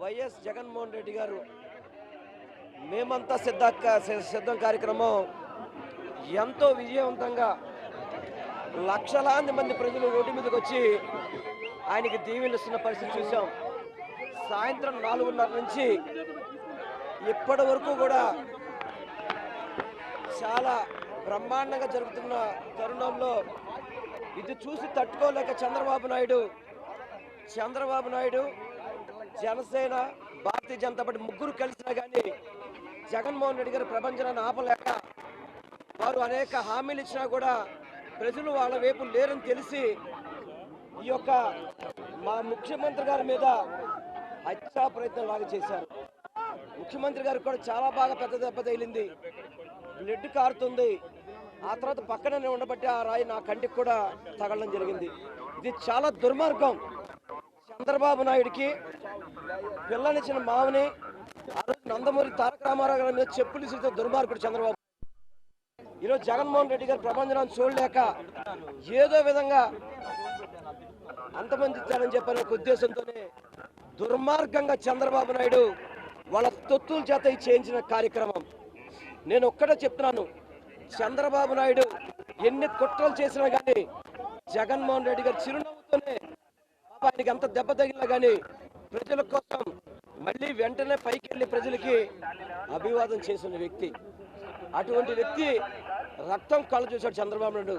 YS Jaganmohan Reddy గారు మేమంతా సిద్ధ సిద్ధం కార్యక్రమం ఎంతో విజయవంతంగా లక్షలాది మంది ప్రజలు రోడ్డు మీదకి వచ్చి ఆయనకి దీవెనిస్తున్న పరిస్థితి చూసాం సాయంత్రం నాలుగున్నర నుంచి ఇప్పటి వరకు కూడా చాలా బ్రహ్మాండంగా జరుగుతున్న తరుణంలో ఇది చూసి తట్టుకోలేక చంద్రబాబు నాయుడు చంద్రబాబు నాయుడు జనసేన భారతీయ జనతా పార్టీ ముగ్గురు కలిసినా కానీ జగన్మోహన్ రెడ్డి గారి ప్రపంచాన్ని ఆపలేక వారు అనేక హామీలు ఇచ్చినా కూడా ప్రజలు వాళ్ళ వైపు లేరని తెలిసి ఈ యొక్క మా ముఖ్యమంత్రి గారి మీద హత్యా ప్రయత్నం లాగా చేశారు. ముఖ్యమంత్రి గారికి కూడా చాలా బాగా పెద్ద దెబ్బ తగిలింది. బ్లడ్ కారుతుంది. ఆ తర్వాత పక్కనే ఉండబట్టి ఆ రాయి నా కంటికి కూడా తగలడం జరిగింది. ఇది చాలా దుర్మార్గం. చంద్రబాబు నాయుడికి పిల్లనిచ్చిన మావని నందమూరి తారక రామారావు గారి మీద చెప్పులు ఇసిరితే దుర్మార్గుడు చంద్రబాబు. ఈరోజు జగన్మోహన్ రెడ్డి గారి ప్రపంచాన్ని చూడలేక ఏదో విధంగా అంతమంది ఇచ్చారని చెప్పని ఒక ఉద్దేశంతోనే దుర్మార్గంగా చంద్రబాబు నాయుడు వాళ్ళ తొత్తుల చేత చేయించిన కార్యక్రమం. నేను ఒక్కటే చెప్తున్నాను చంద్రబాబు నాయుడు ఎన్ని కుట్రలు చేసినా కానీ జగన్మోహన్ రెడ్డి గారు చిరునవ్వుతోనే ఆయనకి ఎంత దెబ్బ తగిలినా కానీ ప్రజల కోసం మళ్ళీ వెంటనే పైకి వెళ్ళి ప్రజలకి అభివాదం చేసిన వ్యక్తి. అటువంటి వ్యక్తి రక్తం కళ్ళు చూశాడు చంద్రబాబు నాయుడు.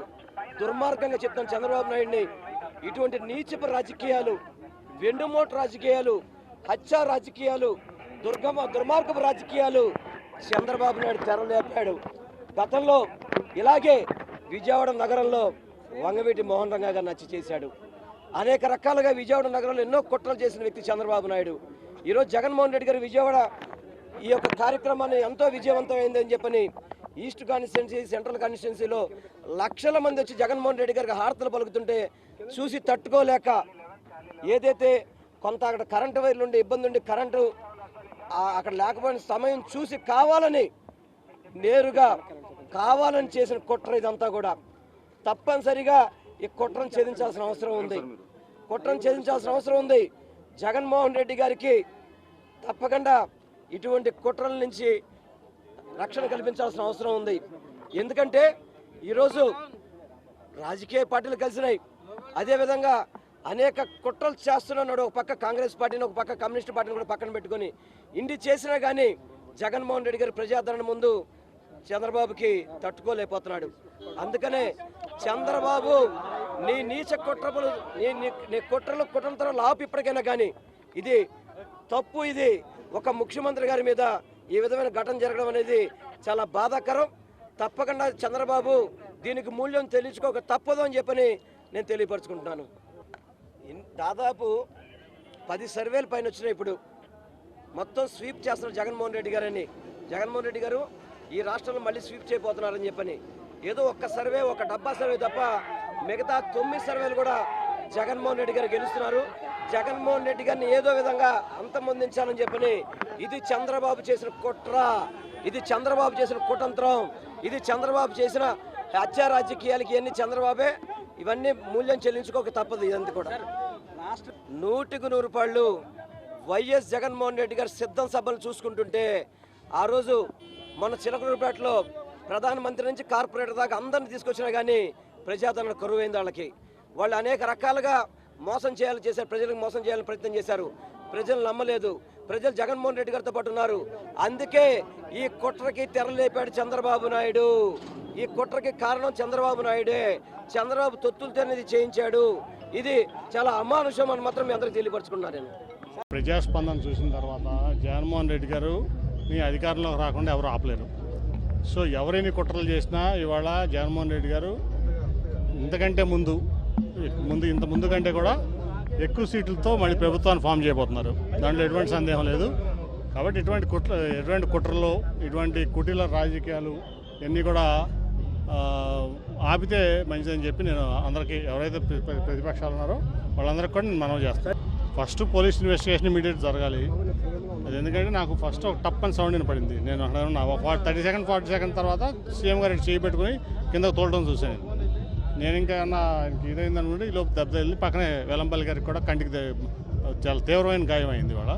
దుర్మార్గంగా చెప్తాను చంద్రబాబు నాయుడిని. ఇటువంటి నీచపు రాజకీయాలు వెండుమోటు రాజకీయాలు హత్యా రాజకీయాలు దుర్గమ దుర్మార్గపు రాజకీయాలు చంద్రబాబు నాయుడు తెరలేపాడు గతంలో ఇలాగే విజయవాడ నగరంలో వంగవీటి మోహన్ రంగా గారు నచ్చి చేశాడు. అనేక రకాలుగా విజయవాడ నగరంలో ఎన్నో కుట్రలు చేసిన వ్యక్తి చంద్రబాబు నాయుడు. ఈరోజు జగన్మోహన్ రెడ్డి గారు విజయవాడ ఈ యొక్క కార్యక్రమాన్ని ఎంతో విజయవంతమైందని చెప్పని ఈస్ట్ కాన్స్టిట్యున్సీ సెంట్రల్ కాన్స్టిట్యున్సీలో లక్షల మంది వచ్చి జగన్మోహన్ రెడ్డి గారికి హారతలు పలుకుతుంటే చూసి తట్టుకోలేక ఏదైతే కొంత అక్కడ కరెంటు వైర్లు ఉండి ఇబ్బంది ఉండి కరెంటు అక్కడ లేకపోయిన సమయం చూసి కావాలని నేరుగా కావాలని చేసిన కుట్ర ఇదంతా కూడా. తప్పనిసరిగా ఈ కుట్రను ఛేదించాల్సిన అవసరం ఉంది. కుట్రను ఛేదించాల్సిన అవసరం ఉంది. జగన్మోహన్ రెడ్డి గారికి తప్పకుండా ఇటువంటి కుట్రల నుంచి రక్షణ కల్పించాల్సిన అవసరం ఉంది. ఎందుకంటే ఈరోజు రాజకీయ పార్టీలు కలిసినాయి. అదేవిధంగా అనేక కుట్రలు చేస్తున్నాడు ఒక పక్క కాంగ్రెస్ పార్టీని ఒక పక్క కమ్యూనిస్ట్ పార్టీని కూడా పక్కన పెట్టుకొని ఇన్ని చేసినా కానీ జగన్మోహన్ రెడ్డి గారి ప్రజాదరణ ముందు చంద్రబాబుకి తట్టుకోలేకపోతున్నాడు. అందుకనే చంద్రబాబు నీ నీచ కుట్రములు నీ నీ- నీ కుట్రలు కుట్రంతరం లాపు ఇప్పటికైనా కానీ ఇది తప్పు ఇది ఒక ముఖ్యమంత్రి గారి మీద ఈ విధమైన ఘటన జరగడం అనేది చాలా బాధాకరం. తప్పకుండా చంద్రబాబు దీనికి మూల్యం తెలియచుకోక తప్పదు అని చెప్పని నేను తెలియపరచుకుంటున్నాను. దాదాపు పది సర్వేలు పైన వచ్చినాయి ఇప్పుడు. మొత్తం స్వీప్ చేస్తున్నారు జగన్మోహన్ రెడ్డి గారని. జగన్మోహన్ రెడ్డి గారు ఈ రాష్ట్రంలో మళ్ళీ స్వీప్ చేయబోతున్నారని చెప్పని. ఏదో ఒక్క సర్వే ఒక డబ్బా సర్వే తప్ప మిగతా తొమ్మిది సర్వేలు కూడా జగన్మోహన్ రెడ్డి గారు గెలుస్తున్నారు. జగన్మోహన్ రెడ్డి గారిని ఏదో విధంగా అంతమొందించాలని చెప్పని ఇది చంద్రబాబు చేసిన కుట్ర. ఇది చంద్రబాబు చేసిన కుటంత్రం ఇది చంద్రబాబు చేసిన హత్య రాజకీయాలకి ఇవన్నీ చంద్రబాబే ఇవన్నీ మూల్యం చెల్లించుకోక తప్పదు ఇదంతా కూడా. నూటికి నూరు రూపాయలు వైఎస్ జగన్మోహన్ రెడ్డి గారు సిద్ధం సభలు చూసుకుంటుంటే ఆ రోజు మన చిలకలూరుపేటలో ప్రధానమంత్రి నుంచి కార్పొరేటర్ దాకా అందరిని తీసుకొచ్చినా కానీ ప్రజాదరణ కరువైంది వాళ్ళకి. వాళ్ళు అనేక రకాలుగా మోసం చేయాలని చేశారు ప్రజలకు మోసం చేయాలని ప్రయత్నం చేశారు. ప్రజలు నమ్మలేదు. ప్రజలు జగన్మోహన్ రెడ్డి గారితో పాటు ఉన్నారు. అందుకే ఈ కుట్రకి తెరలేపాడు చంద్రబాబు నాయుడు. ఈ కుట్రకి కారణం చంద్రబాబు నాయుడే. చంద్రబాబు తొత్తులతో ఇది చేయించాడు. ఇది చాలా అమానుషం అని మాత్రం మీ అందరికీ తెలియపరచుకున్నాను నేను. ప్రజాస్పందన చూసిన తర్వాత జగన్మోహన్ రెడ్డి గారు మీ అధికారంలోకి రాకుండా ఎవరు ఆపలేరు. సో ఎవరైనా కుట్రలు చేసినా ఇవాళ జగన్మోహన్ రెడ్డి గారు ఇంతకంటే ముందు ముందు ఇంత ముందు కంటే కూడా ఎక్కువ సీట్లతో మళ్ళీ ప్రభుత్వాన్ని ఫామ్ చేయబోతున్నారు. దాంట్లో ఎటువంటి సందేహం లేదు. కాబట్టి ఇటువంటి కుట్ర ఎటువంటి కుట్రలు ఇటువంటి కుటీల రాజకీయాలు ఇవన్నీ కూడా ఆపితే మంచిదని చెప్పి నేను అందరికీ ఎవరైతే ప్రతిపక్షాలు ఉన్నారో వాళ్ళందరికీ కూడా నేను మనవి చేస్తాను. ఫస్ట్ పోలీస్ ఇన్వెస్టిగేషన్ ఇమీడియట్ జరగాలి. అది ఎందుకంటే నాకు ఫస్ట్ ఒక టప్ అని సౌండ్ పడింది నేను అక్కడ ఉన్నా థర్టీ సెకండ్ ఫార్టీ సెకండ్ తర్వాత సీఎం గారు చేయి పెట్టుకుని కిందకు తోలడం చూశాను నేను ఇంకా ఏమన్నా ఇదైందనుకుంటే ఈ లోపు దెబ్బ వెళ్ళి పక్కనే వెలంపల్లి గారికి కూడా కంటికి చాలా తీవ్రమైన గాయం అయింది ఇవాళ.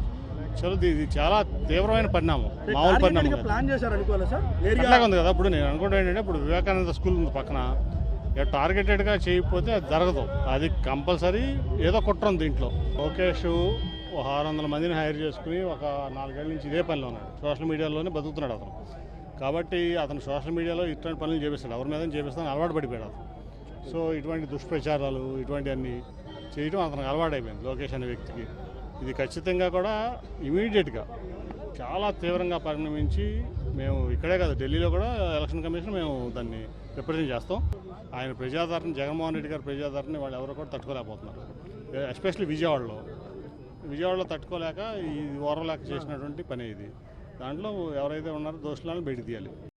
చలో ఇది చాలా తీవ్రమైన పరిణామం మామూలు పరిణామం. ప్లాన్ చేశారు అనుకోవాలి సార్? నేరుగా అట్లాగే ఉంది కదా ఇప్పుడు నేను అనుకుంటా ఏంటంటే ఇప్పుడు వివేకానంద స్కూల్ ఉంది పక్కన. టార్గెటెడ్గా చేయకపోతే అది జరగదు. అది కంపల్సరీ ఏదో కుట్ర ఉంది దీంట్లో. లోకేష్ ఒక ఆరు వందల మందిని హైర్ చేసుకుని ఒక నాలుగేళ్ళ నుంచి ఇదే పనిలో ఉన్నాడు. సోషల్ మీడియాలోనే బతుకుతున్నాడు అతను. కాబట్టి అతను సోషల్ మీడియాలో ఇట్లాంటి పనులు చేపిస్తాడు. ఎవరి మీద చేపిస్తాను అలవాటు పడిపోయాడు అతను. సో ఇటువంటి దుష్ప్రచారాలు ఇటువంటివన్నీ చేయడం అతనికి అలవాటు అయిపోయింది లోకేష్ అనే వ్యక్తికి. ఇది ఖచ్చితంగా కూడా ఇమీడియట్గా చాలా తీవ్రంగా పరిణమించి మేము ఇక్కడే కాదు ఢిల్లీలో కూడా ఎలక్షన్ కమిషన్ మేము దాన్ని రిప్రజెంట్ చేస్తాం. ఆయన ప్రజాదరణ జగన్మోహన్ రెడ్డి గారి ప్రజాదరణ వాళ్ళు ఎవరు కూడా తట్టుకోలేకపోతున్నారు. ఎస్పెషల్లీ విజయవాడలో. విజయవాడలో తట్టుకోలేక ఈ ఓరలేక చేసినటువంటి పని ఇది. దాంట్లో ఎవరైతే ఉన్నారో దోషులను బయట తీయాలి.